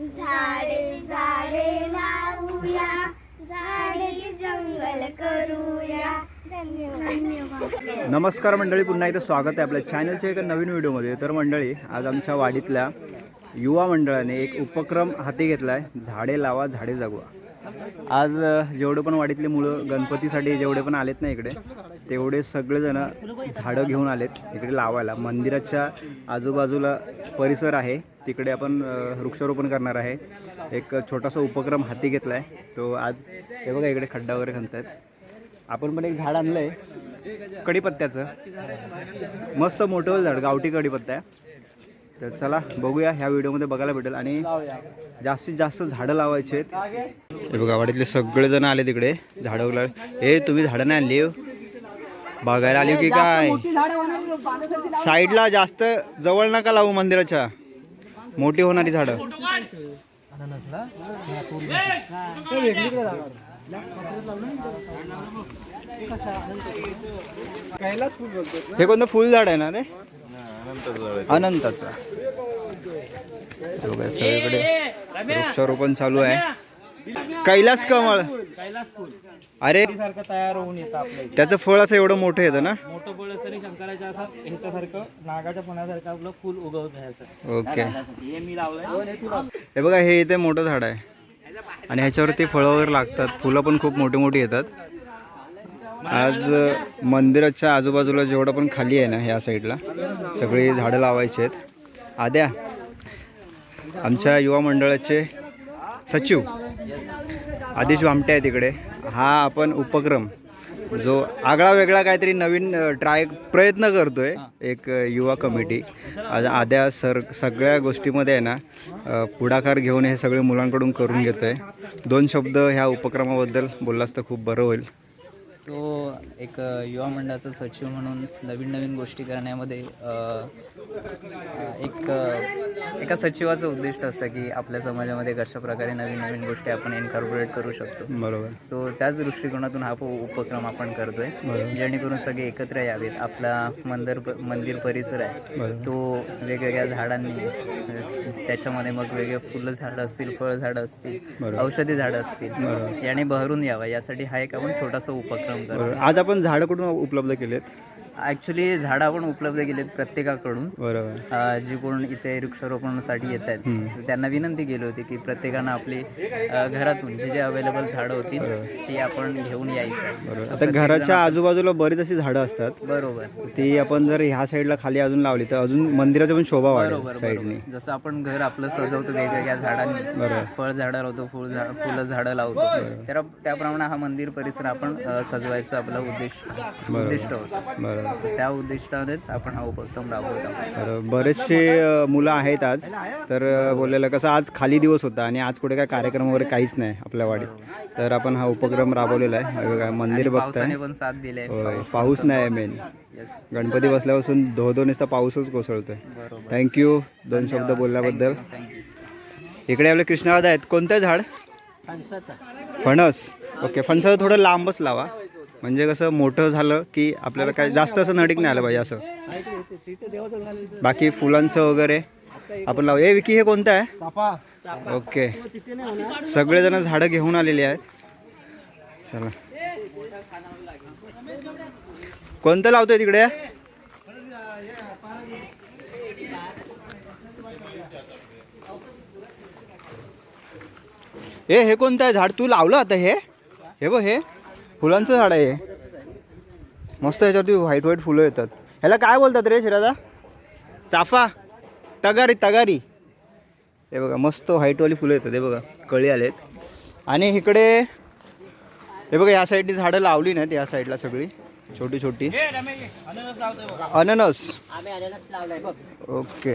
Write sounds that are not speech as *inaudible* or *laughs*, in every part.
झाडे झाडे लावूया झाडे जंगल करूया. नमस्कार मंडळी पुन्हा एकदा स्वागत आहे आपल्या चॅनलच्या एका नवीन व्हिडिओमध्ये. तर मंडळी आज आमच्या वाडीतल्या युवा मंडळाने एक उपक्रम हाती घेतला आहे झाडे लावा झाडे जगवा. आज जेवढे पण वाडीतले मुलं गणपतीसाठी जेवढे पण आलेत ना इकडे तेवढे सगळेजण झाडं घेऊन आलेत इकडे लावायला. मंदिराच्या आजूबाजूला परिसर आहे. तिकडे आपण वृक्षारोपण करणार आहे. एक छोटासा उपक्रम हाती घेतला आहे तो आज हे बघा इकडे खड्डा वगैरे खणतात आपण पण एक झाड आणलं आहे कढीपत्त्याचं. मस्त मोठं झाड गावठी कढीपत्ता आहे. तर चला बघूया. ह्या व्हिडिओमध्ये बघायला भेटेल. आणि जास्तीत जास्त झाडं लावायचे आहेत. हे बघा वाडीतले सगळेजण आले तिकडे. झाडं वगैरे हे तुम्ही झाडं नाही आणली हो? बघायला आली की काय? साईडला जास्त जवळ नका लावू मंदिराच्या. मोठी होणारी झाडं. हे कोणतं फुल झाड आहे ना रे? अनंताचा. सगळीकडे वृक्षारोपण चालू आहे. कैलास कमळ. कैलास फुल अरे. सारखं तयार होऊन येतं आपल्या इथे. त्याचं फळ असं एवढं मोठं येतं ना? मोठं बळ तरी शंकराच्या असं ह्याच्यासारखं नागाच्या पुण्यासारखं आपलं फुल उगवत ओके. हे मी लावलंय. हे बघा हे इथे मोठं झाड आहे. आणि ह्याच्यावरती फळं वगैरे लागतात. फुलं पण खूप मोठी मोठी येतात. आज अ, मंदिराच्या आजूबाजूला जेवढं पण खाली आहे ना ह्या साईडला सगळी झाडं लावायची आहेत. आद्या आमच्या युवा मंडळाचे सचिव. आदेश भामटे आहे तिकडे. हा आपण उपक्रम जो आगळा वेगळा काहीतरी नवीन ट्राय प्रयत्न करतोय एक अ, युवा कमिटी. आज आद्या सर सगळ्या गोष्टीमध्ये आहे ना पुढाकार घेऊन हे सगळे मुलांकडून करून घेतो आहे दोन शब्द ह्या उपक्रमाबद्दल बोललास तर खूप बरं होईल. तो एक युवा मंडळाचा सचिव म्हणून नवीन नवीन गोष्टी करण्यामध्ये एक एका सचिवाचं उद्दिष्ट असतं की आपल्या समाजामध्ये कशा प्रकारे नवीन नवीन गोष्टी आपण इन्कॉर्पोरेट करू शकतो. बरोबर. सो त्याच दृष्टिकोनातून हा उपक्रम आपण करतोय. जेणेकरून सगळे एकत्र यावेत. आपला मंदिर मंदिर परिसर आहे. तो वेगवेगळ्या झाडांनी त्याच्यामध्ये मग वेगळे फुलं झाडं असतील फळ झाडं असतील. औषधी झाडं असतील याने बहरून यावं. यासाठी हा एक आपण छोटासा उपक्रम आज आपण झाडं कुठून उपलब्ध केलेत? ऍक्च्युली झाडं आपण उपलब्ध केलेत प्रत्येकाकडून. बरोबर. अ, जे कोण इथे वृक्षारोपणासाठी येत आहेत त्यांना विनंती केली होती की प्रत्येकानं आपली अ, घरातून जे जे अवेलेबल झाडं होतील ती आपण घेऊन यायचं. बरोबर. आता घराच्या आजूबाजूला बरीच अशी झाडं असतात. बरोबर. ती आपण जर ह्या साईडला खाली अजून लावली तर अजून मंदिराची पण शोभा वाढेल बरोबर साईडने. जसं आपण घर आपलं सजवतो वेगवेगळ्या झाडांनी फळ झाडं लावतो फुल झाड फुलं झाडं लावतो तर त्याप्रमाणे हा मंदिर परिसर आपण अ, सजवायचं आपलं उद्देश उद्दिष्ट होतं. बरोबर. त्या उद्दिष्टानेच आपण हा उपक्रम राबवत बरेचसे मुलं आहेत आज. तर बोललेलं कसं आज खाली दिवस होता आणि आज कुठे काय कार्यक्रम वगैरे काहीच नाही आपल्या वाडीत. तर आपण हा उपक्रम राबवलेला आहे. मंदिर बघताय. पण साथ दिले पाऊस नाही मेन येस गणपती बसल्यापासून धो धो नुसता पाऊसच कोसळतोय. थँक्यू दोन शब्द बोलल्याबद्दल. थँक्यू इकडे आपले कृष्णवाद आहेत. कोणतं झाड? फणस. ओके फणसाचं थोडं लांबच लावा. म्हणजे कसं मोठं झालं की आपल्याला काय जास्त असं नडीक नाही आलं पाहिजे असं. बाकी फुलांचं वगैरे. आपण लावू. ए विकी हे कोणतं आहे? ओके. सगळेजण झाडं घेऊन आलेली आहेत. चला. कोणतं लावतोय तिकडे? ए हे कोणतं आहे? झाड तू लावलं आता हे? हे बघ हे. फुलांचं झाड आहे. हे मस्त याच्यावरती व्हाईट व्हाईट फुलं येतात. ह्याला काय बोलतात रे शिरादा? चाफा. तगारी तगारी. हे बघा मस्त व्हाईटवाली फुलं येतात. हे बघा कळी आलेत. आणि इकडे हे बघा या साईडनी झाडं लावली नाहीत या साईडला सगळी. छोटी छोटी. अननस ओके.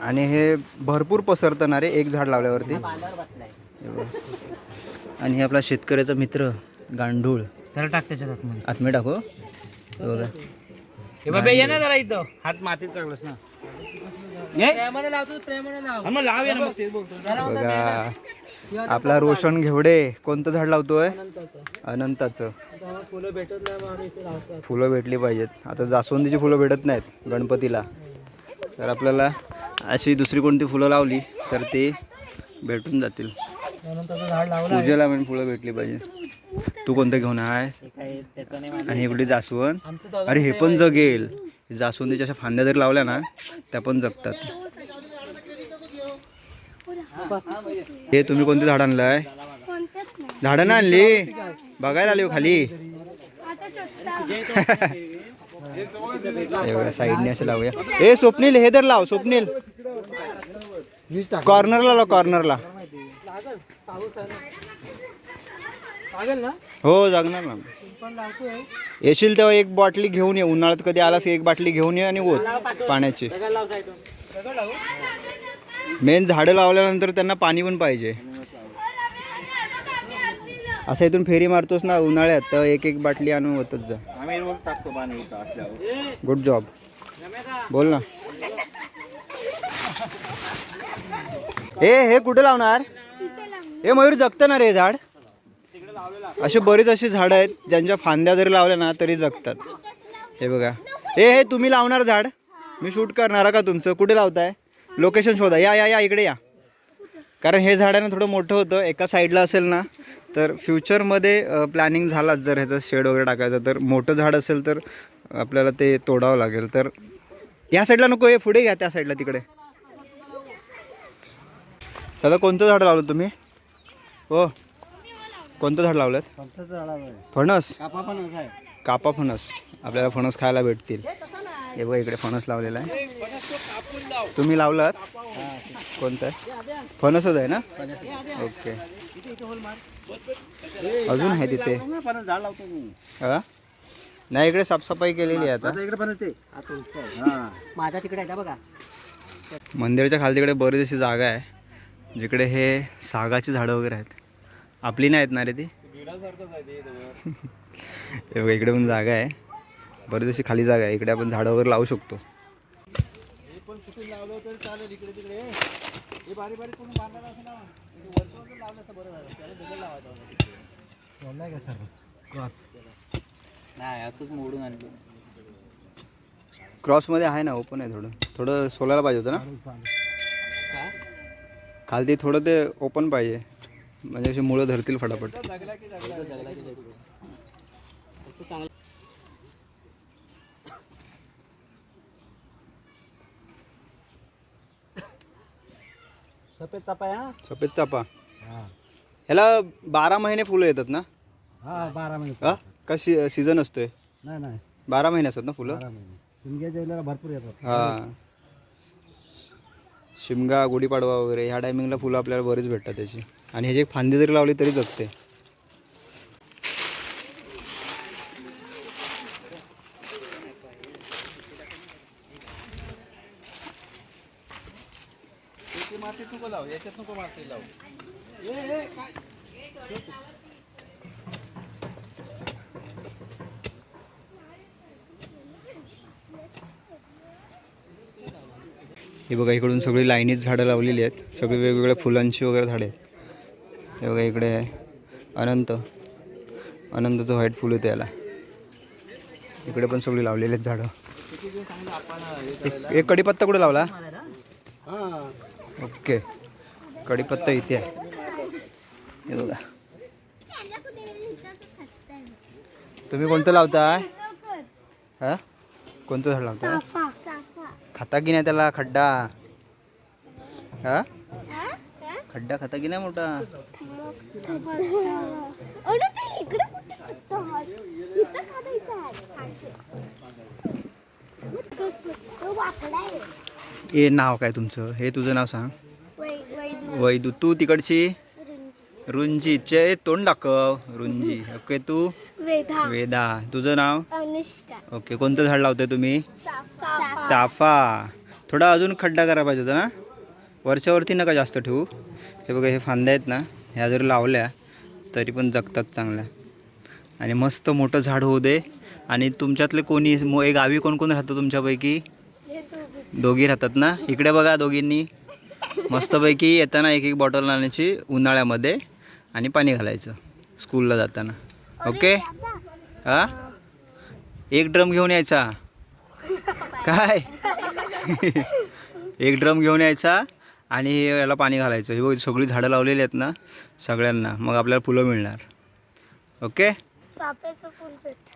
आणि हे भरपूर पसरतं ना रे एक झाड लावल्यावरती. हे बघ. आणि हे आपला शेतकऱ्याचा मित्र. गांडूळ. त्याला टाक त्याच्यात आतमध्ये. आत्मे टाको? हे बघा. हे बाबा ये ना जरा इथं. हात मातीत चढलंस ना. प्रेमाने लावतो प्रेमाने लाव. मग लाव ये ना मग. तेच बोलतो बघा. आपला रोशन घेवडे. कोणतं झाड लावतोय? अनंताचं. फुलं भेटत नाही फुलं भेटली पाहिजेत. आता जास्वंदीची फुलं भेटत नाहीत गणपतीला. तर आपल्याला अशी दुसरी कोणती फुलं लावली तर ते भेटून जातील. झाड लावलं पूजेला पण फुलं भेटली पाहिजे तू कोणतं घेऊन आहे नाही आणि इकडे जास्वंद अरे हे पण जगेल. जास्वंदीच्या अशा फांद्या जर लावल्या ना त्या पण जगतात. हे तुम्ही कोणते झाड आणलंय? कोणतेच नाही झाडं ना आणली? बघायला आली हो खाली. *laughs* हे साईडने असं लावूया. ए स्वप्नील हे तर लाव स्वप्नील. कॉर्नरला लाव कॉर्नरला लागेल ना? हो जगणार ना. पण लावतोय येशील तेव्हा एक बाटली घेऊन ये. उन्हाळ्यात कधी आलास की एक बाटली घेऊन ये आणि ओत पाण्याची. दगड लाव साईडून. दगड लावू? मेन झाडं लावल्यानंतर त्यांना पाणी पण पाहिजे. असं इथून फेरी मारतोस ना उन्हाळ्यात तर एक एक बाटली आणून होतच जा. आम्ही रोज टाकतो पाणी असल्यावर. गुड जॉब बोल ना. ए हे कुठे लावणार. ए मयूर जगतं ना रे झाड. असे बरेच अशी झाडं आहेत ज्यांच्या फांद्या जरी लावल्या ना तरी जगतात. हे बघा. ए हे तुम्ही लावणार झाड? मी शूट करणार का तुमचं? कुठे लावताय? लोकेशन शोधा. या या या इकडे या. कारण हे झाड आहे थोडं मोठं होतं. एका साईडला असेल ना तर फ्युचरमध्ये प्लॅनिंग झालाच जर ह्याचं शेड वगैरे टाकायचं तर मोठं झाड असेल तर आपल्याला ते तोडावं लागेल. तर या साईडला नको हे पुढे घ्या त्या साईडला तिकडे. दादा कोणतं झाड लावलं तुम्ही? हो कोणतं झाड लावलं फणस. कापा फणस आपल्याला फणस खायला भेटतील. हे बघा इकडे फणस लावलेला आहे. तुम्ही लावलात? कोणतं? आहे फणसच आहे ना? ओके. अजून आहे तिथे. हा? नाही इकडे साफसफाई केलेली आहे आता. माझ्या तिकडे आहे बघा. मंदिराच्या खाली तिकडे बरीच अशी जागा आहे. जिकडे हे सागाची झाडं वगैरे आहेत. आपली नाही आहेत ना रे ती? *laughs* हे बघा इकडे पण जागा आहे. बरीच अशी खाली जागा आहे. इकडे आपण झाडं वगैरे लावू शकतो. क्रॉसमध्ये आहे ना ओपन आहे थोडं. थोडं सोलायला पाहिजे होतं ना? खालती थोडं ते ओपन पाहिजे. म्हणजे अशी मुळं धरतील फटाफट. सफेद तपा हा? सफेद चापा. ह्याला बारा महिने फुलं येतात ना? हा बारा महिने हा? का सीझन असतोय? नाही नाही. बारा महिने असतात ना फुलं? बारा महिने. शिमग्याच्या वेळेला भरपूर येतात. हा. शिमगा गुढीपाडवा वगैरे ह्या टायमिंगला फुलं आपल्याला बरीच भेटतात त्याची. आणि ह्याची एक फांदी जरी लावली तरी जगते. हे बघा इकडून सगळी लाईनीच झाडं लावलेली आहेत. सगळी वेगवेगळ्या फुलांची वगैरे झाडे आहेत. हे बघा इकडे आहे अनंत. अनंतचं व्हाईट फुल होते याला. इकडे पण सगळी लावलेली आहेत झाडं. एक- एक कडीपत्ता कुठे लावला? ओके. कडीपत्ता इथे आहे. हे बघा. तुम्ही कोणतं लावताय? हा? कोणतं झाड लावता खाता की नाही त्याला खड्डा? हा? खड्डा खाता की नाही मोठा? अरे ते इकडे कुठे? इथं आहे. आहे. ए नाव काय तुमचं? हे तुझं नाव सांग. वैदू. वैदू तू तिकडची? रुंजी. रुंजीचे तोंड दाखव. रुंजी ओके तू? वेधा. वेदा तुझं नाव? अनुष्का. ओके कोणतं झाड लावताय तुम्ही? चाफा. चाफा. थोडा अजून खड्डा करायला पाहिजे होता ना? वरच्यावरती नका जास्त ठेवू. हे बघा हे फांद्या आहेत ना? ह्या जर लावल्या तरी पण जगतात चांगल्या. आणि मस्त मोठं झाड होऊ दे. आणि तुमच्यातले कोणी एक गावी कोण कोण राहतं तुमच्यापैकी? दोघी राहतात ना? इकडे बघा दोघींनी. मस्तपैकी येताना एक एक बॉटल आणायची उन्हाळ्यामध्ये आणि पाणी घालायचं स्कूलला जाताना. ओके हा? एक ड्रम घेऊन यायचा. काय? *laughs* एक ड्रम घेऊन यायचा. आणि याला पाणी घालायचं. ही बघ सगळी झाडं लावलेली आहेत ना सगळ्यांना. मग आपल्याला फुलं मिळणार. ओके?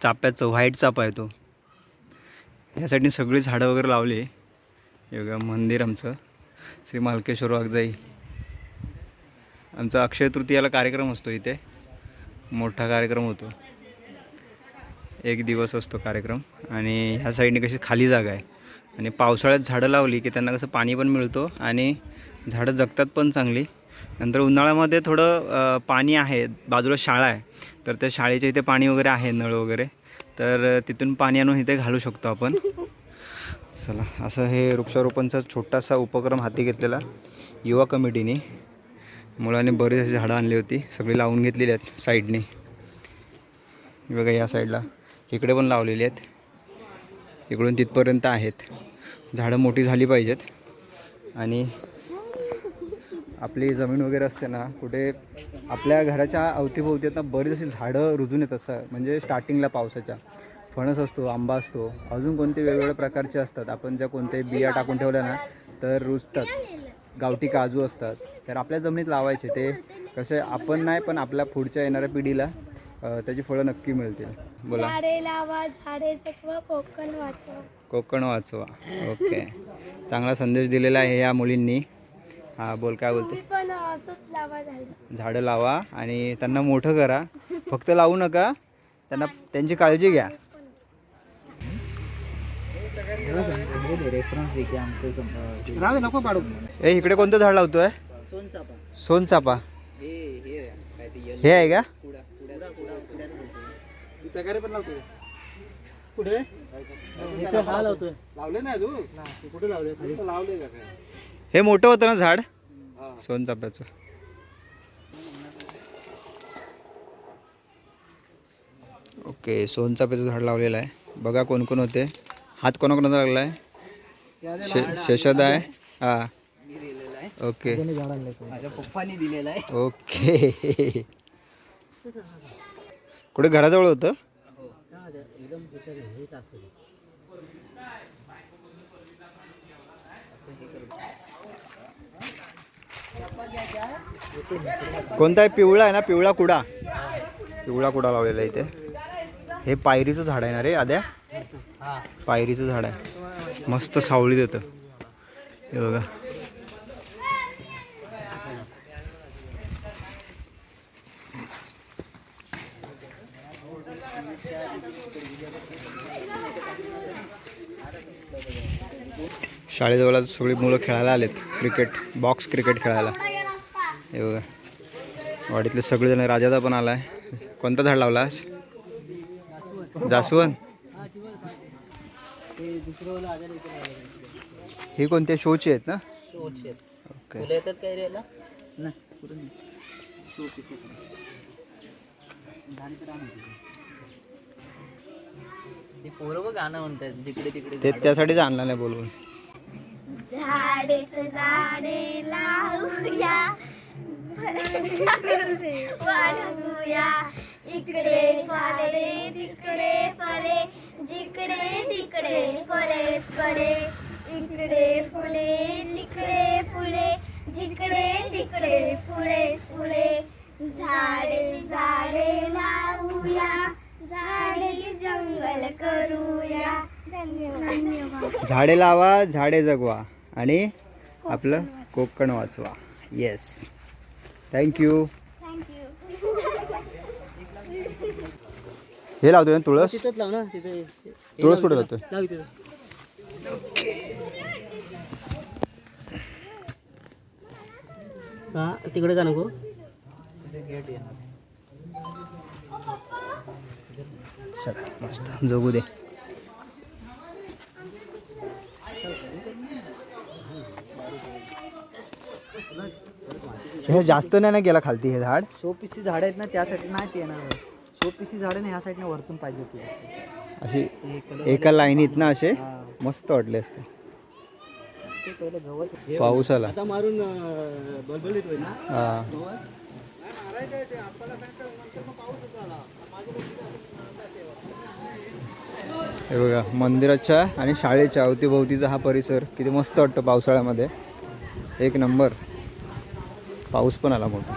चाप्याचं व्हाईट चापा आहे तो. ह्यासाठी सगळी झाडं वगैरे लावली. हे बघा मंदिर आमचं. श्री मालकेश्वर वाघजाई. आमचा अक्षय तृतीयाला कार्यक्रम असतो इथे. मोठा कार्यक्रम होतो. एक दिवस असतो कार्यक्रम. आणि ह्या साईडने कशी खाली जागा आहे. आणि पावसाळ्यात झाडं लावली की त्यांना कसं पाणी पण मिळतो आणि झाडं जगतात पण चांगली. नंतर उन्हाळ्यामध्ये थोडं पाणी आहे बाजूला शाळा आहे. तर त्या शाळेच्या इथे पाणी वगैरे आहे नळ वगैरे. तर तिथून पाणी आणून इथे घालू शकतो आपण. चला असं हे वृक्षारोपणचा छोटासा उपक्रम हाती घेतलेला युवा कमिटीने. मुलांनी बरीच अशी झाडं आणली होती सगळी लावून घेतलेली आहेत साईडने. बघा या साईडला इकडे पण लावलेली आहेत. इकडून तिथपर्यंत आहेत. झाडं मोठी झाली पाहिजेत. आणि आपली जमीन वगैरे असते ना कुठे आपल्या घराच्या अवतीभोवती आता ना बरीच अशी झाडं रुजून येत असतात म्हणजे स्टार्टिंगला पावसाच्या. फणस असतो आंबा असतो अजून कोणते वेगवेगळ्या प्रकारचे असतात. आपण ज्या कोणत्याही बिया टाकून ठेवल्या ना तर रुजतात. गावठी काजू असतात. तर आपल्या जमिनीत लावायचे. ते कसे आपण नाही पण आपल्या पुढच्या येणाऱ्या पिढीला त्याची फळं नक्की मिळतील. बोला. झाडे लावा झाडे जगवा कोकण वाचवा. कोकण वाचवा. ओके. चांगला संदेश दिलेला आहे या मुलींनी. हां बोल काय बोलते? तुम्ही पण असंच लावा झाडं. झाडं लावा आणि त्यांना मोठं करा. फक्त लावू नका. त्यांना त्यांची काळजी घ्या. नको पाडू. ए इकडे कोणतं झाड लावतोय? सोनचापा. हे आहे का? तगारे पण लावतो कुठे? लावले नाही तू कुठे लावले? लावले का काय? हे मोठं होतं ना झाड? सोनचाफ्याचं ओके सोनचाफ्याचं झाड लावलेलं आहे. बघा कोण कोण होते. हात कोणाकोणाचा लागला आहे शे शशद आहे? हां. ओके. माझ्या पप्पानी दिलेला आहे. ओके. *laughs* कुठे? घराजवळ होतं? कोणता आहे? पिवळा आहे ना? पिवळा कुडा. पिवळा कुडा लावलेला आहे इथे. हे पायरीचं झाड आहे ना रे आद्या? पायरीचं झाड आहे. मस्त सावळी देतं हे बघा. शाळेजवळ सगळी मुलं खेळायला आलेत. क्रिकेट बॉक्स क्रिकेट खेळायला. हे बघा. वाडीतले सगळेजण राजादा पण आलाय. कोणता झाड लावलास जास्वंद? ही कोणत्या शोची आहेत ना? ओके ते त्यासाठीच आणला नाही बोलवून. झाडेच झाडे लावूया. वाढवूया. इकडे फले तिकडे फले जिकडे तिकडे फले फले इकडे फुले तिकडे फुले. जिकडे तिकडे फुले फुले. झाडे झाडे लावूया. झाडे जंगल करूया. धन्यवाद. झाडे लावा झाडे जगवा. आणि आपलं कोकण वाचवा. येस थँक्यू थँक्यू हे लावतोय ना तुळस? लाव ना तिथे. तुळस कुठे लावतोय? लाव इथे हा तिकडे का नको. चला मस्त. जगू दे. हे जास्त नाही ना गेला खालती हे झाड? शोपीसी झाड आहेत ना त्यासाठी नाही ते येणार. शोपीसी झाड ना ह्या साईडने वरतून पाहिजे होती. अशी एका लाईनीत ना असे मस्त वाटले असते. पाऊस आला. आता मारून हा. हे बघा मंदिराच्या आणि शाळेच्या अवतीभोवतीचा हा परिसर किती मस्त वाटतं पावसाळ्यामध्ये. एक नंबर. पाऊस पण आला मोठा.